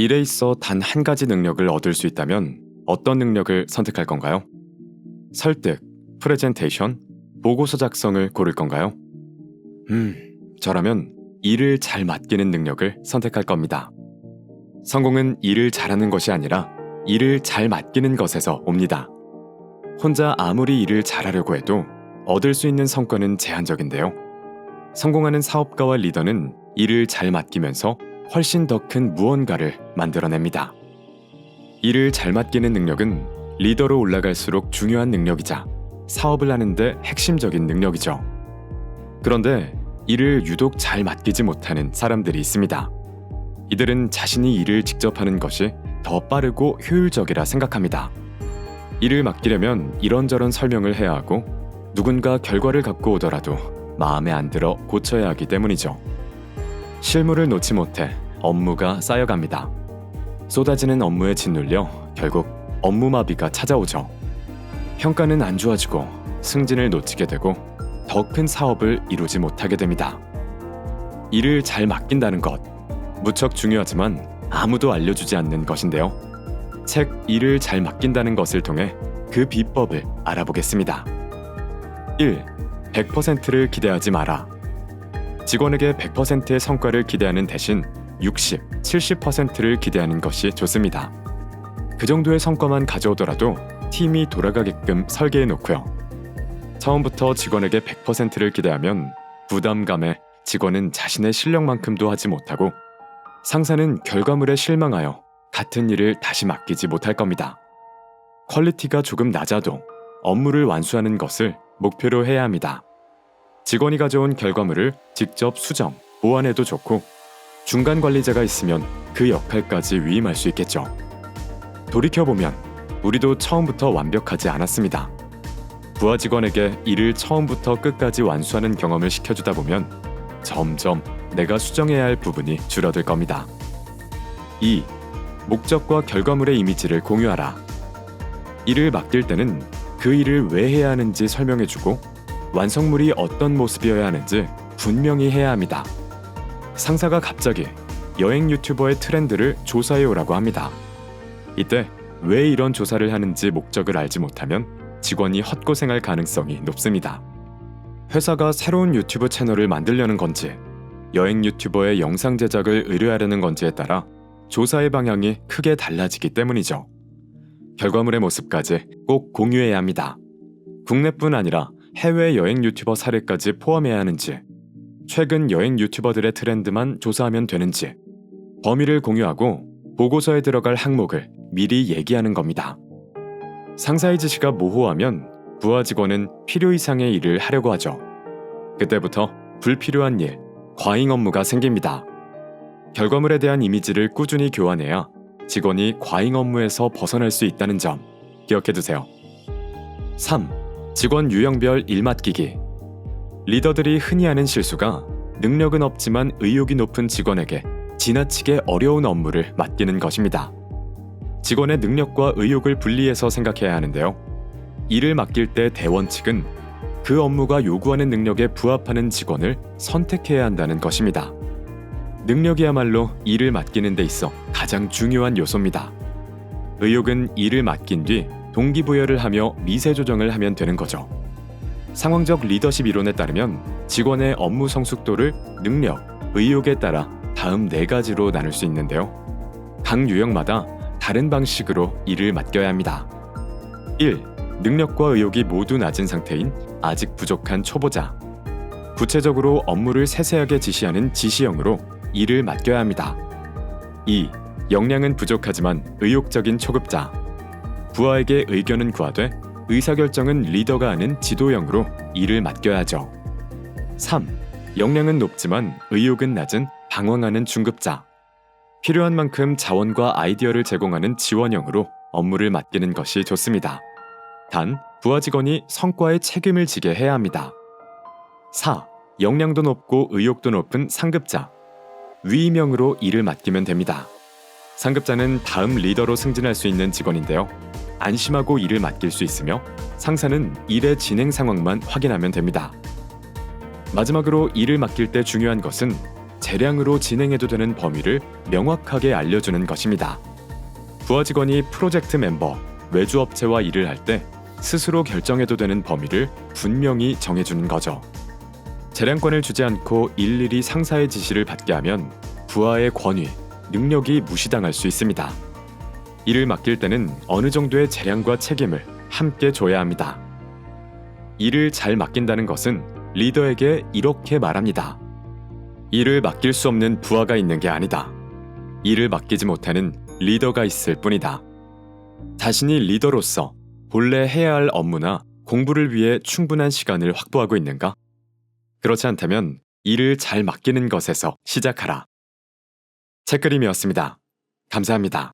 일에 있어 단 한 가지 능력을 얻을 수 있다면 어떤 능력을 선택할 건가요? 설득, 프레젠테이션, 보고서 작성을 고를 건가요? 음, 저라면 일을 잘 맡기는 능력을 선택할 겁니다. 성공은 일을 잘하는 것이 아니라 일을 잘 맡기는 것에서 옵니다. 혼자 아무리 일을 잘하려고 해도 얻을 수 있는 성과는 제한적인데요. 성공하는 사업가와 리더는 일을 잘 맡기면서 훨씬 더 큰 무언가를 만들어냅니다. 일을 잘 맡기는 능력은 리더로 올라갈수록 중요한 능력이자 사업을 하는데 핵심적인 능력이죠. 그런데 일을 유독 잘 맡기지 못하는 사람들이 있습니다. 이들은 자신이 일을 직접 하는 것이 더 빠르고 효율적이라 생각합니다. 일을 맡기려면 이런저런 설명을 해야 하고 누군가 결과를 갖고 오더라도 마음에 안 들어 고쳐야 하기 때문이죠. 실무를 놓지 못해 업무가 쌓여갑니다. 쏟아지는 업무에 짓눌려 결국 업무마비가 찾아오죠. 평가는 안 좋아지고 승진을 놓치게 되고 더 큰 사업을 이루지 못하게 됩니다. 일을 잘 맡긴다는 것 무척 중요하지만 아무도 알려주지 않는 것인데요. 책 일을 잘 맡긴다는 것을 통해 그 비법을 알아보겠습니다. 1. 100%를 기대하지 마라. 직원에게 100%의 성과를 기대하는 대신 60, 70%를 기대하는 것이 좋습니다. 그 정도의 성과만 가져오더라도 팀이 돌아가게끔 설계해 놓고요. 처음부터 직원에게 100%를 기대하면 부담감에 직원은 자신의 실력만큼도 하지 못하고 상사는 결과물에 실망하여 같은 일을 다시 맡기지 못할 겁니다. 퀄리티가 조금 낮아도 업무를 완수하는 것을 목표로 해야 합니다. 직원이 가져온 결과물을 직접 수정, 보완해도 좋고 중간 관리자가 있으면 그 역할까지 위임할 수 있겠죠. 돌이켜보면 우리도 처음부터 완벽하지 않았습니다. 부하 직원에게 일을 처음부터 끝까지 완수하는 경험을 시켜주다 보면 점점 내가 수정해야 할 부분이 줄어들 겁니다. 2. 목적과 결과물의 이미지를 공유하라. 일을 맡길 때는 그 일을 왜 해야 하는지 설명해주고 완성물이 어떤 모습이어야 하는지 분명히 해야 합니다. 상사가 갑자기 여행 유튜버의 트렌드를 조사해 오라고 합니다. 이때 왜 이런 조사를 하는지 목적을 알지 못하면 직원이 헛고생할 가능성이 높습니다. 회사가 새로운 유튜브 채널을 만들려는 건지 여행 유튜버의 영상 제작을 의뢰하려는 건지에 따라 조사의 방향이 크게 달라지기 때문이죠. 결과물의 모습까지 꼭 공유해야 합니다. 국내뿐 아니라 해외 여행 유튜버 사례까지 포함해야 하는지, 최근 여행 유튜버들의 트렌드만 조사하면 되는지, 범위를 공유하고 보고서에 들어갈 항목을 미리 얘기하는 겁니다. 상사의 지시가 모호하면 부하 직원은 필요 이상의 일을 하려고 하죠. 그때부터 불필요한 일, 과잉 업무가 생깁니다. 결과물에 대한 이미지를 꾸준히 교환해야 직원이 과잉 업무에서 벗어날 수 있다는 점 기억해 두세요. 3. 직원 유형별 일 맡기기. 리더들이 흔히 하는 실수가 능력은 없지만 의욕이 높은 직원에게 지나치게 어려운 업무를 맡기는 것입니다. 직원의 능력과 의욕을 분리해서 생각해야 하는데요. 일을 맡길 때 대원칙은 그 업무가 요구하는 능력에 부합하는 직원을 선택해야 한다는 것입니다. 능력이야말로 일을 맡기는 데 있어 가장 중요한 요소입니다. 의욕은 일을 맡긴 뒤 동기부여를 하며 미세 조정을 하면 되는 거죠. 상황적 리더십 이론에 따르면 직원의 업무 성숙도를 능력, 의욕에 따라 다음 네 가지로 나눌 수 있는데요. 각 유형마다 다른 방식으로 일을 맡겨야 합니다. 1. 능력과 의욕이 모두 낮은 상태인 아직 부족한 초보자. 구체적으로 업무를 세세하게 지시하는 지시형으로 일을 맡겨야 합니다. 2. 역량은 부족하지만 의욕적인 초급자. 부하에게 의견은 구하되 의사결정은 리더가 하는 지도형으로 일을 맡겨야 하죠. 3. 역량은 높지만 의욕은 낮은 방황하는 중급자. 필요한 만큼 자원과 아이디어를 제공하는 지원형으로 업무를 맡기는 것이 좋습니다. 단, 부하 직원이 성과에 책임을 지게 해야 합니다. 4. 역량도 높고 의욕도 높은 상급자. 위임형으로 일을 맡기면 됩니다. 상급자는 다음 리더로 승진할 수 있는 직원인데요. 안심하고 일을 맡길 수 있으며 상사는 일의 진행 상황만 확인하면 됩니다. 마지막으로 일을 맡길 때 중요한 것은 재량으로 진행해도 되는 범위를 명확하게 알려주는 것입니다. 부하 직원이 프로젝트 멤버, 외주업체와 일을 할 때 스스로 결정해도 되는 범위를 분명히 정해주는 거죠. 재량권을 주지 않고 일일이 상사의 지시를 받게 하면 부하의 권위, 능력이 무시당할 수 있습니다. 일을 맡길 때는 어느 정도의 재량과 책임을 함께 줘야 합니다. 일을 잘 맡긴다는 것은 리더에게 이렇게 말합니다. 일을 맡길 수 없는 부하가 있는 게 아니다. 일을 맡기지 못하는 리더가 있을 뿐이다. 자신이 리더로서 본래 해야 할 업무나 공부를 위해 충분한 시간을 확보하고 있는가? 그렇지 않다면 일을 잘 맡기는 것에서 시작하라. 책그림이었습니다. 감사합니다.